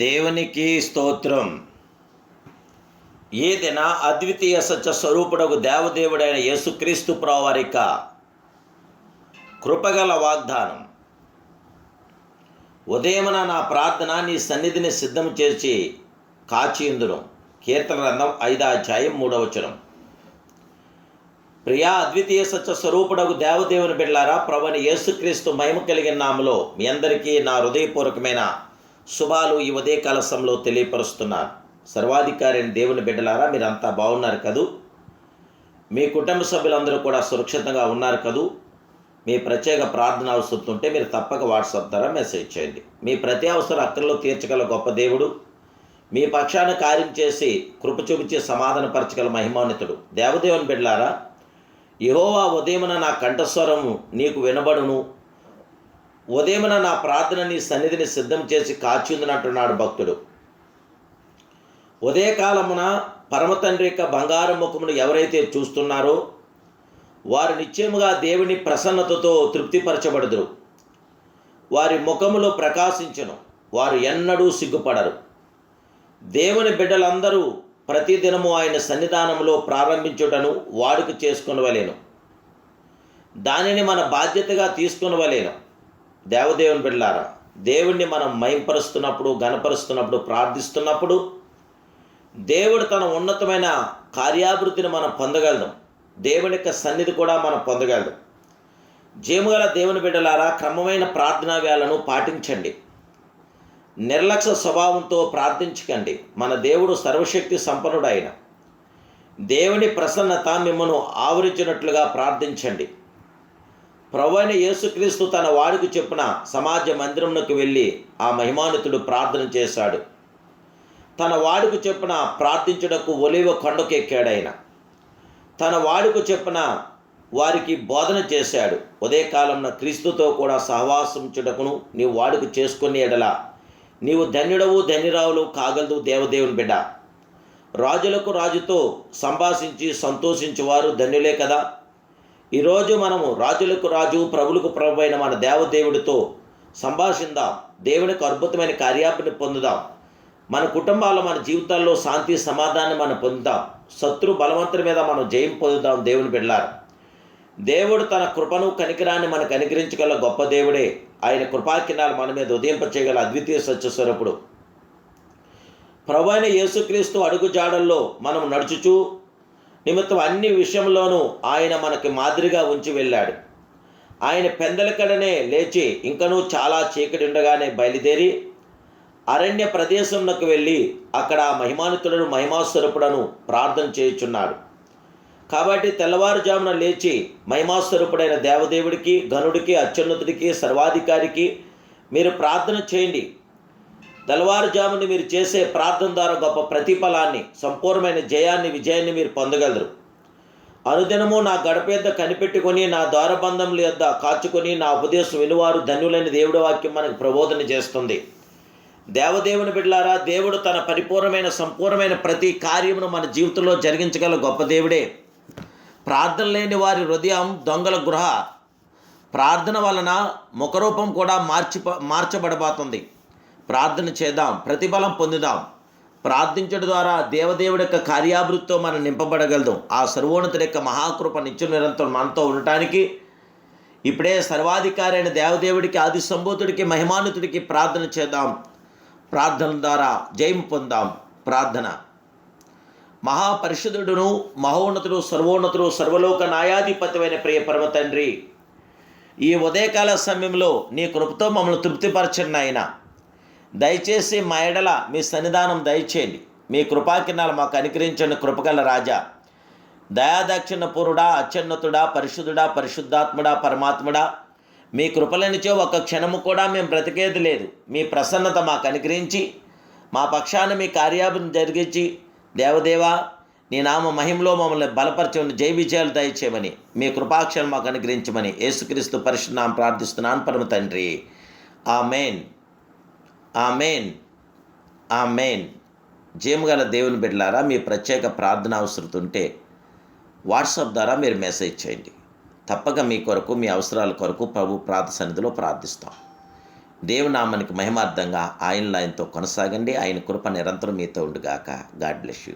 దేవునికి స్తోత్రం. ఏదైన అద్వితీయ సత్య స్వరూపుడకు దేవదేవుడైన యేసుక్రీస్తు ప్రవారిక కృపగల వాగ్దానం. ఉదయమున నా ప్రార్థన నీ సన్నిధిని సిద్ధం చేసి కాచియుందును కీర్తన గ్రంథం ఐదో అధ్యాయం మూడవచనం ప్రియా అద్వితీయ సత్య స్వరూపుడకు దేవదేవుని బిళ్ళారా ప్రభుని యేసుక్రీస్తు మహిమ కలిగిన నామలో మీ అందరికీ నా హృదయపూర్వకమైన శుభాలు ఈ ఉదయకాల సమయంలో తెలియపరుస్తున్నాను సర్వాధికారి దేవుని బిడ్డలారా మీరంతా బాగున్నారు కదూ? మీ కుటుంబ సభ్యులందరూ కూడా సురక్షితంగా ఉన్నారు కదూ? మీ ప్రత్యేక ప్రార్థన అవసరం ఉంటే మీరు తప్పక వాట్సాప్ ద్వారా మెసేజ్ చేయండి. మీ ప్రతి అవసరం అక్కర్లో తీర్చగల గొప్ప దేవుడు. మీ పక్షాన కార్యం చేసి కృప చూపించి సమాధానపరచగల మహిమాన్వితుడు. దేవదేవుని బిడ్డలారా యహోవా ఉదయమున నా కంఠస్వరము నీకు వినబడును. ఉదయమున నా ప్రార్థన నీ సన్నిధిని సిద్ధం చేసి కాచిందునంటున్నాడు భక్తుడు. ఉదయకాలమున పరమతండ్రి యొక్క బంగారు ముఖమును ఎవరైతే చూస్తున్నారో వారు నిశ్చయముగా దేవుని ప్రసన్నతతో తృప్తిపరచబడుదురు. వారి ముఖములో ప్రకాశించను. వారు ఎన్నడూ సిగ్గుపడరు. దేవుని బిడ్డలందరూ ప్రతిదినము ఆయన సన్నిధానంలో ప్రారంభించుటను వాడుక చేసుకునవలేను. దానిని మన బాధ్యతగా తీసుకునవలేను. దేవదేవుని బిడ్డలారా దేవుణ్ణి మనం మయంపరుస్తున్నప్పుడు గనపరుస్తున్నప్పుడు ప్రార్థిస్తున్నప్పుడు దేవుడు తన ఉన్నతమైన కార్యాభివృద్ధిని మనం పొందగలం దేవుని యొక్క సన్నిధి కూడా మనం పొందగలం జేముగల దేవుని బిడ్డలారా క్రమమైన ప్రార్థనా వేళను పాటించండి. నిర్లక్ష్య స్వభావంతో ప్రార్థించకండి. మన దేవుడు సర్వశక్తి సంపన్నుడు ఆయన. దేవుని ప్రసన్నత మిమ్మను ఆవరించినట్లుగా ప్రార్థించండి. ప్రవైన యేసుక్రీస్తు తన వారికి చెప్పిన సమాజ మందిరంలోకి వెళ్ళి ఆ మహిమానితుడు ప్రార్థన చేశాడు. తన వాడుకు చెప్పిన ప్రార్థించుటకు ఒలివ కొండకు తన వాడుకు చెప్పిన వారికి బోధన చేశాడు. ఉదయకాలంలో క్రీస్తుతో కూడా సహవాసించుటకును నీవు వాడుకు చేసుకుని ఎడల. నీవు ధన్యుడవు ధన్యురావులు కాగలదు దేవదేవుని బిడ్డ. రాజులకు రాజుతో సంభాషించి సంతోషించేవారు ధన్యులే కదా. ఈరోజు మనము రాజులకు రాజు ప్రభులకు ప్రభు అయిన మన దేవదేవుడితో సంభాషిందాం. దేవునికి అద్భుతమైన కార్యాపని పొందుదాం. మన కుటుంబాల్లో మన జీవితాల్లో శాంతి సమాధానం మనం పొందుదాం. శత్రు బలవంతుల మీద మనం జయం పొందుదాం దేవుని బిడ్డలారు. దేవుడు తన కృపను కనికరాన్ని మనకు అనుగ్రహించగల గొప్ప దేవుడే. ఆయన కృపాకిరణాలు మన మీద ఉదయింపచేయగల అద్వితీయ సత్యస్వరూపుడు. ప్రభు అయిన యేసుక్రీస్తు అడుగు జాడల్లో మనం నడుచుచూ నిమిత్తం అన్ని విషయంలోనూ ఆయన మనకి మాదిరిగా ఉంచి వెళ్ళాడు. ఆయన పెందలకడనే లేచి ఇంకనూ చాలా చీకటి ఉండగానే బయలుదేరి అరణ్య ప్రదేశంలోకి వెళ్ళి అక్కడ మహిమానితులను మహిమాస్వరూపుడను ప్రార్థన చేయుచున్నాడు. కాబట్టి తెల్లవారుజామున లేచి మహిమాస్వరూపుడైన దేవదేవుడికి గనుడికి అత్యున్నతుడికి సర్వాధికారికి మీరు ప్రార్థన చేయండి. తెల్లవారుజాముని మీరు చేసే ప్రార్థన ద్వారా గొప్ప ప్రతిఫలాన్ని సంపూర్ణమైన జయాన్ని విజయాన్ని మీరు పొందగలరు. అనుదినము నా గడప యొద్ద కనిపెట్టుకొని నా ద్వారబంధముల యొద్ద కాచుకొని నా ఉపదేశం వినువారు ధన్యులైన దేవుడి వాక్యం మనకు ప్రబోధన చేస్తుంది. దేవదేవుని బిడ్లారా దేవుడు తన పరిపూర్ణమైన సంపూర్ణమైన ప్రతి కార్యమును మన జీవితంలో జరిగించగల గొప్ప దేవుడే. ప్రార్థన లేని వారి హృదయం దొంగల గృహ. ప్రార్థన వలన ముఖరూపం కూడా మార్చి మార్చబడబోతుంది. ప్రార్థన చేద్దాం ప్రతిఫలం పొందుదాం. ప్రార్థించడం ద్వారా దేవదేవుడి యొక్క కార్యాభివృద్ధితో మనం నింపబడగలదు ఆ సర్వోన్నతుడి యొక్క మహాకృప నిత్యం నిరంతరం మనతో ఉండటానికి ఇప్పుడే సర్వాధికారి అయిన దేవదేవుడికి ఆది సంబోధుడికి మహిమానుతుడికి ప్రార్థన చేద్దాం. ప్రార్థన ద్వారా జయం పొందాం. ప్రార్థన. మహాపరిషుదుడును మహోన్నతుడు సర్వోన్నతుడు సర్వలోక నాయాధిపతమైన ప్రియ పరమ తండ్రి ఈ ఉదయకాల సమయంలో నీ కృపతో మమ్మల్ని తృప్తిపరచండి ఆయన దయచేసి మా ఎడల మీ సన్నిధానం దయచేయండి. మీ కృపాకిరణాలు మాకు అనుకరించండి కృపగల రాజా. దయాదక్షిణ పూరుడా అత్యున్నతుడా పరిశుద్ధుడా పరిశుద్ధాత్ముడా పరమాత్ముడా. మీ కృపలనిచో ఒక క్షణము కూడా మేము బ్రతికేది లేదు. మీ ప్రసన్నత మాకు అనుగ్రహించి మా పక్షాన మీ కార్యాభిని జరిగించి దేవదేవా నీ నామ మహిమలో మమ్మల్ని బలపరచమని జై విజయాలు దయచేయమని మీ కృపాక్షలు మాకు అనుగ్రహించమని యేసుక్రీస్తు పరిశుద్ధం ప్రార్థిస్తున్నాను పరమ తండ్రి. ఆ మెయిన్ ఆ మెయిన్ ఆ మెయిన్ దేవుని బిడ్డలారా మీ ప్రత్యేక ప్రార్థన అవసరం ఉంటే వాట్సాప్ ద్వారా మీరు మెసేజ్ చేయండి. తప్పక మీ కొరకు మీ అవసరాల కొరకు ప్రభు ప్రార్థ సన్నిధిలో ప్రార్థిస్తాం. దేవునామానికి మహిమార్థంగా ఆయనలో ఆయనతో కొనసాగండి. ఆయన కృప నిరంతరం మీతో ఉండుగాక. God bless you.